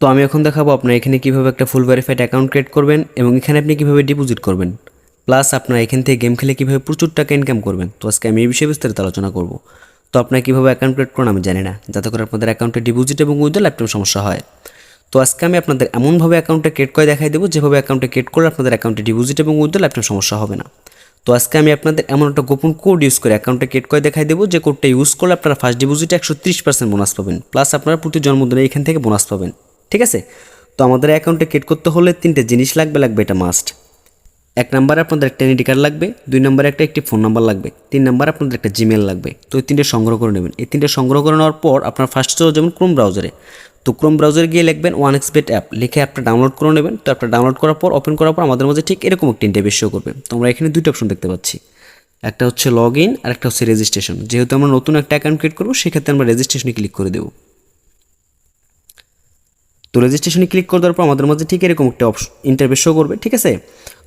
তো আমি এখন দেখাবো আপনার এখানে কীভাবে একটা ফুল ভেরিফাইড অ্যাকাউন্ট ক্রিয়েট করবেন এবং এখানে আপনি কীভাবে ডিপোজিট করবেন। প্লাস আপনার এখান থেকে গেম খেলে কীভাবে প্রচুর টাকা ইনকাম করবেন। তো আজকে আমি এই বিষয়ে বিস্তারিত আলোচনা করব। তো আপনার কীভাবে অ্যাকাউন্ট ক্রিয়েট করুন আমি জানি না, যাতে করে আপনাদের অ্যাকাউন্টে ডিপোজিট এবং উইথড্রল ল্যাপটপ সমস্যা হয়। তো আজকে আমি আপনাদের এমনভাবে অ্যাকাউন্টটা ক্রিয়েট করে দেখাই দেবো, যেভাবে অ্যাকাউন্টে ক্রিয়েট করলে আপনাদের অ্যাকাউন্টে ডিপোজিট এবং উইথড্রল ল্যাপটপ সমস্যা হবে না। তো আজকে আমি আপনাদের এমন একটা গোপন কোড ইউজ করে অ্যাকাউন্টে ক্রিয়েট করে দেখাই দেবো, যে কোডটা ইউজ করলে আপনারা ফার্স্ট ডিপোজিটে একশো ত্রিশ পার্সেন্ট বোনাস পাবেন। প্লাস আপনারা প্রতি জন্মদিনে এখান থেকে বোনাস পাবেন। ঠিক আছে? তো আমাদের অ্যাকাউন্টে ক্রিয়েট করতে হলে তিনটে জিনিস লাগবে লাগবে এটা মাস্ট এক নম্বরে আপনাদের একটা এনআইডি কার্ড লাগবে, দুই নম্বরে একটা একটি ফোন নাম্বার লাগবে, তিন নম্বরে আপনাদের একটা জিমেল লাগবে। তো এই তিনটে সংগ্রহ করে নেবেন। এই তিনটে সংগ্রহ করে নেওয়ার পর আপনার ফার্স্ট চলে যাবেন ক্রোম ব্রাউজারে তো ক্রোম ব্রাউজারে গিয়ে লিখবেন ওয়ান এক্সবেট অ্যাপ লিখে অ্যাপটা ডাউনলোড করে নেবেন। তো অ্যাপটা ডাউনলোড করার পর ওপেন করার পর আমাদের মাঝে ঠিক এরকম একটি ইন্টারভিউ শো করবে। তো আমরা এখানে দুইটা অপশন দেখতে পাচ্ছি। একটা হচ্ছে লগ ইন আর একটা হচ্ছে রেজিস্ট্রেশন যেহেতু আমরা নতুন একটা অ্যাকাউন্ট ক্রিয়েট করব, সেক্ষেত্রে আমরা রেজিস্ট্রেশনে ক্লিক করে দেবো। তো রেজিস্ট্রেশনে ক্লিক করে দেওয়ার পর আমাদের মধ্যে ঠিক এরকম একটা অপশন ইন্টারভিউ শো করবে, ঠিক আছে?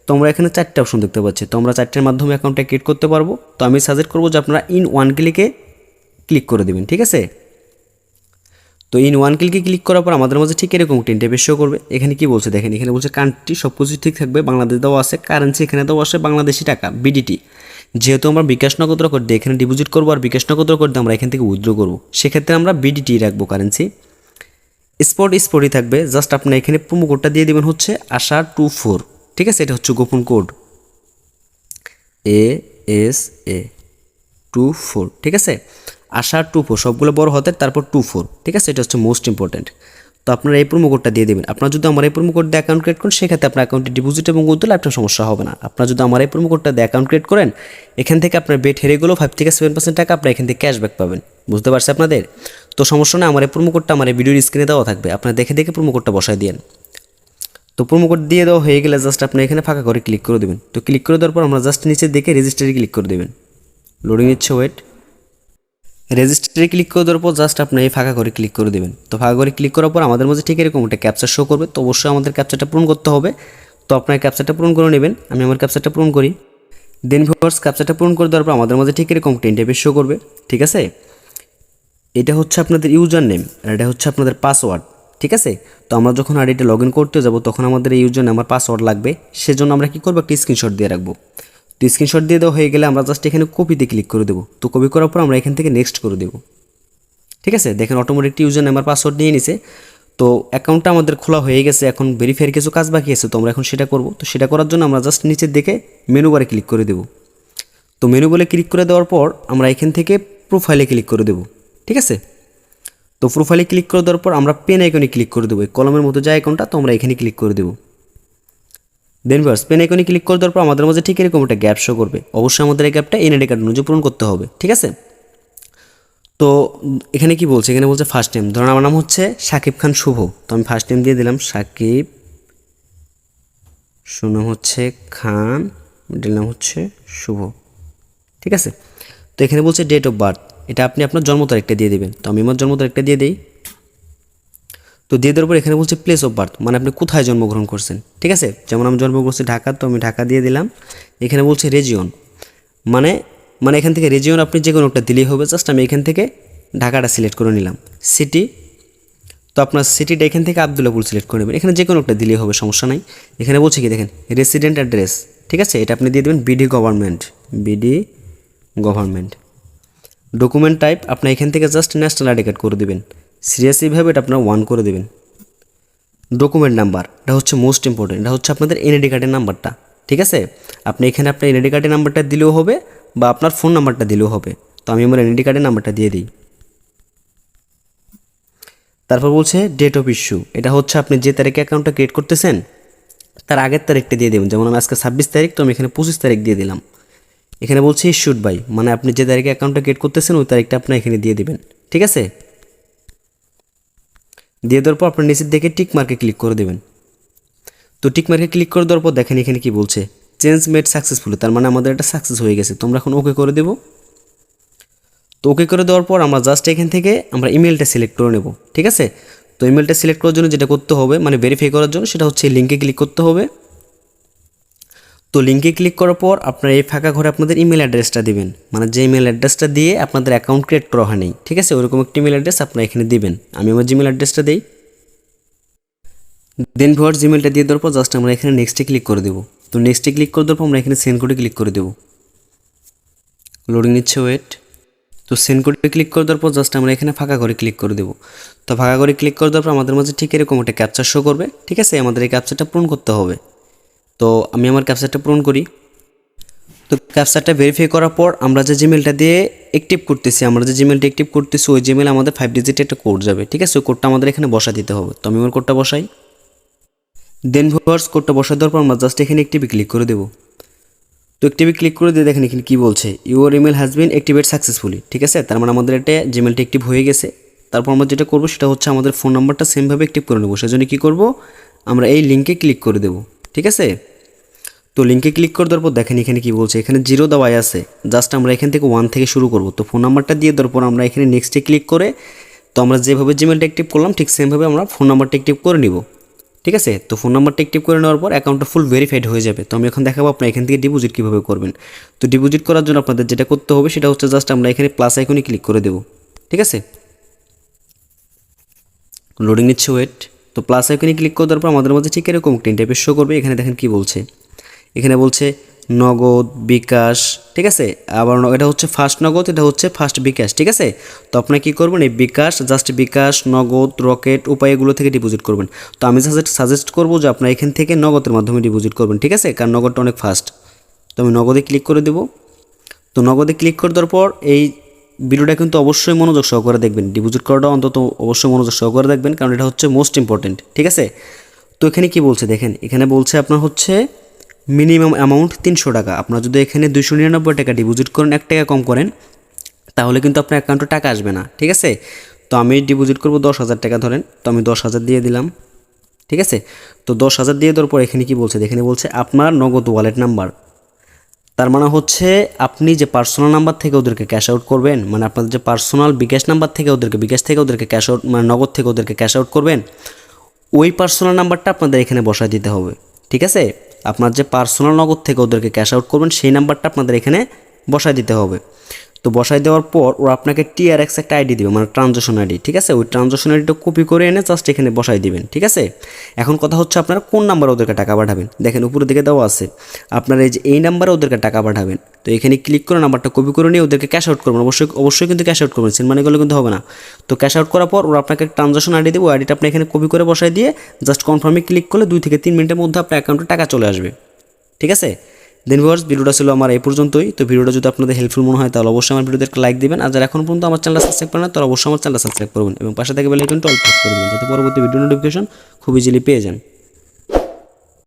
তো আমরা এখানে চারটে অপশন দেখতে পাচ্ছি। তো আমরা চারটের মাধ্যমে অ্যাকাউন্টটা ক্রিয়েট করতে পারব। তো আমি সাজেস্ট করব যে আপনারা ইন ওয়ান ক্লিকে ক্লিক করে দেবেন, ঠিক আছে? তো ইন ওয়ান ক্লিকে ক্লিক করার পর আমাদের মাঝে ঠিক এরকম একটা ইন্টারভিউ শো করবে। এখানে কি বলছে দেখেন, এখানে বলছে কান্ট্রি সব কিছু ঠিক থাকবে, বাংলাদেশ দেওয়া আছে কারেন্সি এখানে দেওয়া আছে, বাংলাদেশি টাকা বিডিটি যেহেতু আমরা বিকাশ নগদ করে দিয়ে এখানে ডিপোজিট করব আর বিকাশ নগদ করে দিয়ে আমরা এখান থেকে উইথড্র করব। সেক্ষেত্রে আমরা বিডিটি রাখব কারেন্সি স্পট স্পটই থাকবে। জাস্ট আপনি এখানে প্রোমো কোডটা দিয়ে দেবেন হচ্ছে আশা টু ফোর ঠিক আছে? এটা হচ্ছে গোপন code A S A two four ঠিক আছে? আশা টু ফোর সবগুলো বড় হতে, তারপর টু ফোর ঠিক আছে? এটা হচ্ছে মোস্ট ইম্পর্ট্যান্ট তো আপনারা এই প্রোমো কোডটা দিয়ে দেবেন। আপনারা যদি আমার এই প্রোমো কোড দিয়ে অ্যাকাউন্ট ক্রিয়েট করেন, সেক্ষেত্রে আপনার অ্যাকাউন্টে ডিপোজিট এবং উদ্যোগ আপনার সমস্যা হবে না। আপনারা যদি আমার এই প্রোমো কোডটা দিয়ে অ্যাকাউন্ট ক্রিয়েট করেন, এখান থেকে আপনার বেট হেরে গেলেও ফাইভ থেকে সেভেন পার্সেন্ট টাকা আপনার এখান থেকে ক্যাশব্যাক পাবেন। বুঝতে পারছি আপনাদের? তো সমস্যা না আমার এই প্রোমো কোডটা আমার এই ভিডিওর স্ক্রিনে দেওয়া থাকবে, আপনারা দেখে দেখে প্রোমো কোডটা বসায় দিন তো প্রোমো কোড দিয়ে দেওয়া হয়ে গেলে জাস্ট আপনি এখানে ফাঁকা করে ক্লিক করে দেবেন। তো ক্লিক করে দেওয়ার পর আমরা জাস্ট নিচে দেখে রেজিস্টারে ক্লিক করে দেবেন। লোডিং ইচ্ছে ওয়েট রেজিস্টারে ক্লিক করে দেওয়ার পর জাস্ট আপনি এই ফাঁকা করে ক্লিক করে দেবেন। তো ফাঁকা করে ক্লিক করার পর আমাদের মধ্যে ঠিক এরকম একটা ক্যাপচার শো করবে, তো অবশ্যই আমাদের ক্যাপচারটা পূরণ করতে হবে। তো আপনার ক্যাপচারটা পূরণ করে নেবেন, আমি আমার ক্যাপচারটা পূরণ করি। দেন ভিউয়ার্স ক্যাপচারটা পূরণ করে দেওয়ার পর আমাদের মধ্যে ঠিক এরকম একটা ইন্টারভিউ শো করবে, ঠিক আছে? এটা হচ্ছে আপনাদের ইউজার নেম আর এটা হচ্ছে আপনাদের পাসওয়ার্ড, ঠিক আছে? তো আমরা যখন আর এটা লগ ইন করতে যাব, তখন আমাদের এই ইউজার নেম আর পাসওয়ার্ড লাগবে। সেজন্য আমরা কী করব? একটা স্ক্রিনশট দিয়ে রাখব। তো স্ক্রিনশট দিয়ে দেওয়া হয়ে গেলে আমরা জাস্ট এখানে কপিতে ক্লিক করে দেবো। তো কপি করার পর আমরা এখান থেকে নেক্সট করে দেবো। ঠিক আছে? দেখেন অটোমেটিক ইউজার নেম আর পাসওয়ার্ড নিয়ে নিছে। তো অ্যাকাউন্টটা আমাদের খোলা হয়ে গেছে, এখন ভেরিফাইয়ের কিছু কাজ বাকি আছে, তো আমরা এখন সেটা করব। তো সেটা করার জন্য আমরা জাস্ট নিচের দিকে মেনু বারে ক্লিক করে দেবো। তো মেনু বলে ক্লিক করে দেওয়ার পর আমরা এখান থেকে প্রোফাইলে ক্লিক করে দেবো। ঠিক আছে? তো প্রোফাইলে ক্লিক করে দেওয়ার পর আমরা পেন আইকনে ক্লিক করে দেবো। কলমের মতো যে আইকনটা তো আমরা এখানে ক্লিক করে দেবো। দেন ভার্স পেন আইকনে ক্লিক করে দেওয়ার পর আমাদের মাঝে ঠিক এরকম একটা গ্যাপ শো করবে। অবশ্যই আমাদের এই গ্যাপটা এনআইডি কার্ড অনুযায়ী পূরণ করতে হবে, ঠিক আছে? তো এখানে কি বলছে? এখানে বলছে ফার্স্ট টাইম ধরুন আমার নাম হচ্ছে সাকিব খান শুভ। তো আমি ফার্স্ট টাইম দিয়ে দিলাম সাকিব। সুনাম হচ্ছে খান মিডল নাম হচ্ছে শুভ। ঠিক আছে? তো এখানে বলছে ডেট অফ বার্থ এটা আপনি আপনার জন্ম তারিখটা দিয়ে দেবেন। তো আমি আমার জন্ম তারিখটা দিয়ে দিই। তো দিয়ে দেওয়ার পর এখানে বলছে প্লেস অফ বার্থ মানে আপনি কোথায় জন্মগ্রহণ করছেন। ঠিক আছে? যেমন আমি জন্মগ্রহণ করছি ঢাকা, তো আমি ঢাকা দিয়ে দিলাম। এখানে বলছে রেজিয়ন মানে মানে এখান থেকে রেজিয়ন আপনি যে কোনো একটা দিলেই হবে। জাস্ট আমি এখান থেকে ঢাকাটা সিলেক্ট করে নিলাম। সিটি তো আপনার সিটিটা এখান থেকে আবদুল্লাপুর সিলেক্ট করে নেবেন। এখানে যে কোনো একটা দিলেই হবে, সমস্যা নাই। এখানে বলছে কি, দেখেন রেসিডেন্ট অ্যাড্রেস ঠিক আছে? এটা আপনি দিয়ে দেবেন BD government BD government document type আপনি এখান থেকে জাস্ট ন্যাশনাল আইডি কার্ড করে দেবেন। সিরিয়াসলিভাবে এটা আপনার ওয়ান করে দেবেন। ডকুমেন্ট নাম্বার এটা হচ্ছে মোস্ট ইম্পর্টেন্ট এটা হচ্ছে আপনাদের এনআইডি কার্ডের নাম্বারটা ঠিক আছে? আপনি এখানে আপনার এনআইডি কার্ডের নাম্বারটা দিলেও হবে বা আপনার ফোন নাম্বারটা দিলেও হবে। তো আমি আমার এনআইডি কার্ডের নাম্বারটা দিয়ে দিই। তারপর বলছে ডেট অফ ইস্যু এটা হচ্ছে আপনি যে তারিখে অ্যাকাউন্টটা ক্রিয়েট করতেছেন, তার আগের তারিখটা দিয়ে দেবেন। যেমন আমি আজকে ছাব্বিশ তারিখ, তো আমি এখানে পঁচিশ তারিখ দিয়ে দিলাম। এখানে বলছে ইস্যুড বাই মানে আপনি যে তারিখে অ্যাকাউন্টটা ক্রিয়েট করতেছেন, ওই তারিখটা আপনি এখানে দিয়ে দেবেন। ঠিক আছে? দিয়ে দেওয়ার পর আপনার নিচের দিকে টিক মার্কে ক্লিক করে দেবেন। তো টিক মার্কে ক্লিক করে দেওয়ার পর দেখেন এখানে কি বলছে চেঞ্জ মেড সাকসেসফুল তার মানে আমাদের এটা সাকসেস হয়ে গেছে। তোমরা এখন ওকে করে দেবো। তো ওকে করে দেওয়ার পর আমরা জাস্ট এখান থেকে আমরা ইমেলটা সিলেক্ট করে নেব। ঠিক আছে? তো ইমেলটা সিলেক্ট করার জন্য যেটা করতে হবে মানে ভেরিফাই করার জন্য, সেটা হচ্ছে লিঙ্কে ক্লিক করতে হবে। তো লিঙ্কে ক্লিক করার পর আপনার এই ফাঁকা ঘরে আপনাদের ইমেল অ্যাড্রেসটা দিবেন। মানে যে ইমেল অ্যাড্রেসটা দিয়ে আপনাদের অ্যাকাউন্ট ক্রিয়েট করা হয়নি ঠিক আছে? ওরকম একটি ইমেল অ্যাড্রেস আপনারা এখানে দিবেন। আমি আমার জিমেল অ্যাড্রেসটা দিই। দেন ভিওয়ার জিমেলটা দিয়ে দেওয়ার পর জাস্ট আমরা এখানে নেক্সটে ক্লিক করে দেবো। তো নেক্সটে ক্লিক করে দেওয়ার পর আমরা এখানে সেন্ড কোডে ক্লিক করে দেবো। লোডিং নিচ্ছে ওয়েট তো সেন্ড কোডে ক্লিক করে দেওয়ার পর জাস্ট আমরা এখানে ফাঁকা করে ক্লিক করে দেবো। তো ফাঁকা করে ক্লিক করে দেওয়ার পর আমাদের মাঝে ঠিক এরকম একটা ক্যাপচার শো করবে, ঠিক আছে? আমাদের এই ক্যাপচারটা পূরণ করতে হবে। তো আমি আমার ক্যাপচারটা পূরণ করি। তো ক্যাপচারটা ভেরিফাই করার পর আমরা যে জিমেলটা দিয়ে অ্যাক্টিভ করতেছি, আমরা যে জিমেলটা অ্যাক্টিভ করতেছি, ওই জিমেল আমাদের ফাইভ ডিজিট একটা কোড যাবে, ঠিক আছে? ওই কোডটা আমাদের এখানে বসা দিতে হবে। তো আমি আমার কোডটা বসাই। দেন ভিউয়ার্স কোডটা বসা দেওয়ার পর আমরা জাস্ট এখানে অ্যাক্টিভে ক্লিক করে দেবো। তো অ্যাক্টিভে ক্লিক করে দিয়ে দেখেন এখানে কী বলছে your email has been activate successfully ঠিক আছে? তার মানে আমাদের এটা জিমেলটা অ্যাক্টিভ হয়ে গেছে। তারপর আমরা যেটা করব সেটা হচ্ছে আমাদের ফোন নাম্বারটা সেমভাবে অ্যাক্টিভ করে নেব। সেজন্য কী করব, আমরা এই লিঙ্কে ক্লিক করে দেবো। ঠিক আছে? তো লিঙ্কে ক্লিক করে দেওয়ার পর দেখেন এখানে কি বলছে? এখানে জিরো দেওয়াই আছে। জাস্ট আমরা এখান থেকে ওয়ান থেকে শুরু করব। তো ফোন নাম্বারটা দিয়ে দেওয়ার পর আমরা এখানে নেক্সটে ক্লিক করে তো আমরা যেভাবে জিমেলটা অ্যাক্টিভ করলাম, ঠিক সেমভাবে আমরা ফোন নাম্বারটা অ্যাক্টিভ করে নিব। ঠিক আছে? তো ফোন নাম্বারটা অ্যাক্টিভ করে নেওয়ার পর অ্যাকাউন্টটা ফুল ভেরিফাইড হয়ে যাবে। তো আমি এখন দেখাবো আপনার এখান থেকে ডিপোজিট কীভাবে করবেন। তো ডিপোজিট করার জন্য আপনাদের যেটা করতে হবে, সেটা হচ্ছে জাস্ট আমরা এখানে প্লাস আইকনে ক্লিক করে দেবো। ঠিক আছে? লোডিং নিচ্ছে ওয়েট তো প্লাস আইকনে ক্লিক করে দেওয়ার পর আমাদের মধ্যে ঠিক এরকম একটা ইন্টারফেস শো করবে। এখানে দেখেন কি বলছে? এখানে বলছে, নগদ, বিকাশ, ঠিক আছে? আবার এটা হচ্ছে ফার্স্ট নগদ, এটা হচ্ছে ফার্স্ট বিকাশ, ঠিক আছে? তো আপনি কি করবেন? এই বিকাশ জাস্ট বিকাশ, নগদ, রকেট উপায় এগুলো থেকে ডিপোজিট করবেন। তো আমি সাজেস্ট সাজেস্ট করব যে আপনার এখান থেকে নগদের মাধ্যমে ডিপোজিট করবেন, ঠিক আছে? কারণ নগদটা অনেক ফাস্ট তো আমি নগদে ক্লিক করে দেবো। তো নগদে ক্লিক করে দেওয়ার পর এই ভিডিওটা কিন্তু অবশ্যই মনোযোগ সহকারে দেখবেন। ডিপোজিট করাটা অন্তত অবশ্যই মনোযোগ সহকারে দেখবেন, কারণ এটা হচ্ছে মোস্ট ইম্পর্টেন্ট ঠিক আছে? তো এখানে কি বলছে? দেখেন, এখানে বলছে আপনার হচ্ছে মিনিমাম অ্যামাউন্ট তিনশো টাকা। আপনার যদি এখানে দুশো নিরানব্বই টাকা ডিপোজিট করেন, এক টাকা কম করেন, তাহলে কিন্তু আপনার অ্যাকাউন্টে টাকা আসবে না, ঠিক আছে? তো আমি ডিপোজিট করব দশ হাজার টাকা, ধরেন, তো আমি দশ হাজার দিয়ে দিলাম, ঠিক আছে? তো দশ হাজার দিয়ে দেওয়ার পর এখানে কি বলছে? এখানে বলছে আপনার নগদ ওয়ালেট নাম্বার তার মানে হচ্ছে আপনি যে পার্সোনাল নাম্বার থেকে ওদেরকে ক্যাশ আউট করবেন মানে আপনাদের যে পার্সোনাল বিকাশ নাম্বার থেকে ওদেরকে, বিকাশ থেকে ওদেরকে ক্যাশ আউট মানে নগদ থেকে ওদেরকে ক্যাশ আউট করবেন, ওই পার্সোনাল নাম্বারটা আপনাদের এখানে বসায় দিতে হবে, ঠিক আছে? আপনার যে পার্সোনাল নগদ থেকে ওদেরকে ক্যাশ আউট করবেন, সেই নাম্বারটা আপনাদের এখানে বসায় দিতে হবে। তো বসায় দেওয়ার পর ওরা আপনাকে টিআরএক্স একটা আইডি দিবে মানে ট্রানজাকশন আইডি ঠিক আছে? ওই ট্রানজাকশন আইডিটা কপি করে এনে জাস্ট এখানে বসাই দিবেন, ঠিক আছে? এখন কথা হচ্ছে আপনারা কোন নাম্বারে ওদেরকে টাকা পাঠাবেন? দেখেন উপরের দিকে দেওয়া আছে, আপনারা এই যে এই নাম্বারে ওদেরকে টাকা পাঠাবেন, তো এখানে ক্লিক করে নাম্বারটা কপি করে নিয়ে ওদেরকে ক্যাশ আউট করবেন, অবশ্যই অবশ্যই কিন্তু ক্যাশ আউট করবেন সিন মানে করলে কিন্তু হবে না। তো ক্যাশ আউট করার পর ওরা আপনাকে ট্রানজাকশন আইডি দেবে, ওই আইডিটা আপনি এখানে কপি করে বসাই দিয়ে জাস্ট কনফার্মে ক্লিক করলে দুই থেকে তিন মিনিটের মধ্যে আপনার অ্যাকাউন্টে টাকা চলে আসবে, ঠিক আছে? দেন ভিউয়ার্স ভিডিওটা ছিল আমার এই পর্যন্তই। তো ভিডিওটা যদি আপনাদের হেল্পফুল মনে হয়, তাহলে অবশ্যই আমার ভিডিওতে একটা লাইক দিবেন। আর যারা এখন পর্যন্ত আমার চ্যানেলটা সাবস্ক্রাইব করেন তারা অবশ্যই আমার চ্যানেলটা সাবস্ক্রাইব করবেন। এবং পাশে থেকে বেল আইকনটা অল প্রেস করে দেবেন, যাতে পরবর্তী ভিডিও নোটিফিকেশন খুব ইজিলি পেয়ে যান।